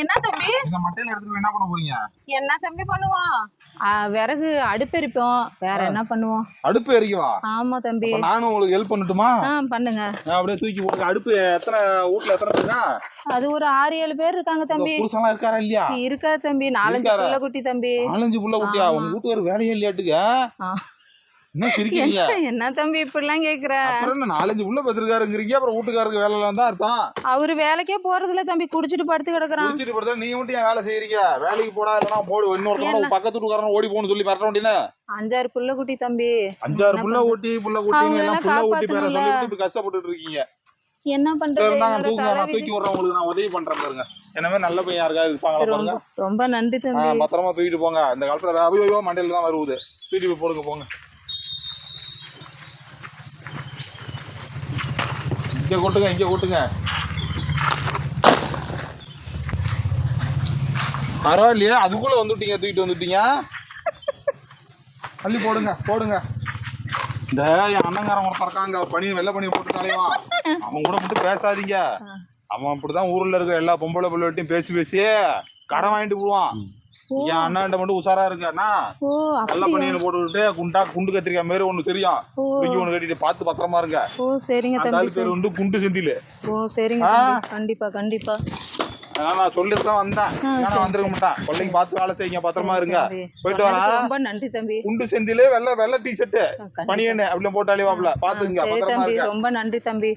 என்ன தம்பி? இந்த மட்டையில எடுத்துட்டு என்ன பண்ண போறீங்க? என்ன தம்பி பண்ணுவோம் விறகு அடுப்பெரிப்போம். வேற என்ன பண்ணுவோம்? அடுப்பு எரிக்கவா? ஆமா தம்பி. நானும் உங்களுக்கு ஹெல்ப் பண்ணட்டுமா? பண்ணுங்க. அப்படியே தூக்கி போடுங்க அடுப்பு எத்தனை வீட்ல எத்தனை பேருங்க அது ஒரு ஆறு ஏழு பேர் இருக்காங்க தம்பி. புருஷன்லாம் இருக்காரா இல்லையா? இருக்கா தம்பி. நாலஞ்சு? புள்ள குட்டி தம்பி. நாலஞ்சு புள்ள குட்டியா. உங்க வீட்டுக்கார வேலையே இல்லையாட்டுங்க. என்ன சிரிக்கிறீங்க? என்ன தம்பி இப்படிலாம் கேக்குற? அப்புறம் நாலஞ்சு புள்ள பெற்றிருக்காருங்கிறீங்க அப்புறம் வீட்டுக்காரருக்கு வேலை எல்லாம் தான் அர்த்தம். அவரு வேலைக்கே போறது இல்ல தம்பி குடிச்சிட்டு படுத்து கிடக்குறான். குடிச்சிட்டு படுத்தா நீங்க மட்டும் ஏன் வேலை செய்யறீங்க? வேலைக்கு போடா இல்லைன்னா போடு இன்னொருத்தவங்க பக்கத்து வீட்டுக்காரன் ஓடி போகணும்னு சொல்லி பரட்ட வேண்டியல அஞ்சாறு புள்ள குட்டி தம்பி. அஞ்சாறு புள்ள? ஊட்டி புள்ள அவங்கள எல்லாம் புள்ள ஊட்டி பேர காப்பாத்தணும்ல. சொல்லி இப்படி கஷ்டப்பட்டுட்டு இருக்கீங்க. என்ன பண்றது? நான். தூக்கி விடுறேன் உங்களுக்கு நான் உதவி பண்றேன் பாருங்க. என்னமே நல்ல பையன் யாருக்காவது இருப்பாங்களா பாருங்க. ரொம்ப நன்றி தம்பி. பத்திரமா தூக்கிட்டு போங்க. இந்த காலத்துல அபியோ மண்டையில தான் தூக்கிட்டு போடுங்க போங்க. இங்க கொட்டுங்க இங்க கொட்டுங்க. பரவாயில்லையே அதுக்குள்ள வந்துட்டீங்க தூக்கிட்டு வந்துட்டீங்க. அள்ளி போடுங்க போடுங்க. இந்த என் அண்ணங்காரன் ஒருத்தன் இருக்காங்க பனி வெள்ளை பனி போட்டு தலைவான் அவன் கூட மட்டும் பேசாதீங்க. அவன் அப்படிதான் ஊர்ல இருக்க எல்லா பொம்பளை பிள்ளைகிட்டையும் பேசி பேசி கடன் வாங்கிட்டு போடுவான் ஓ. என் அண்ணாண்ட மட்டும் உஷாரா இருக்கானா நல்ல பனியன் போட்டுக்கிட்டு குண்டா குண்டு கத்திரிக்காய் மாரி ஒண்ணு தெரியும். தூக்கி ஒண்ணு கட்டிட்டு பார்த்து பத்திரமா இருங்க ஓ சரிங்க தம்பி பேர் வந்து குண்டு செந்தில். ஓ சரிங்க கண்டிப்பா கண்டிப்பா. நான் சொல்லிட்டு தான் வந்தேன். வந்திருக்க மாட்டேன். கொள்ளைக்கு பார்த்து வேலை செய்யுங்க பத்திரமா இருங்க. போயிட்டு வரேன் ரொம்ப நன்றி தம்பி. குண்டு செந்தில் வெள்ளை வெள்ளை டி ஷர்ட் கண்டிப்பா. பனியன் அப்படி போட்டாலே வாப்ல பாத்துங்க ரொம்ப நன்றி தம்பி.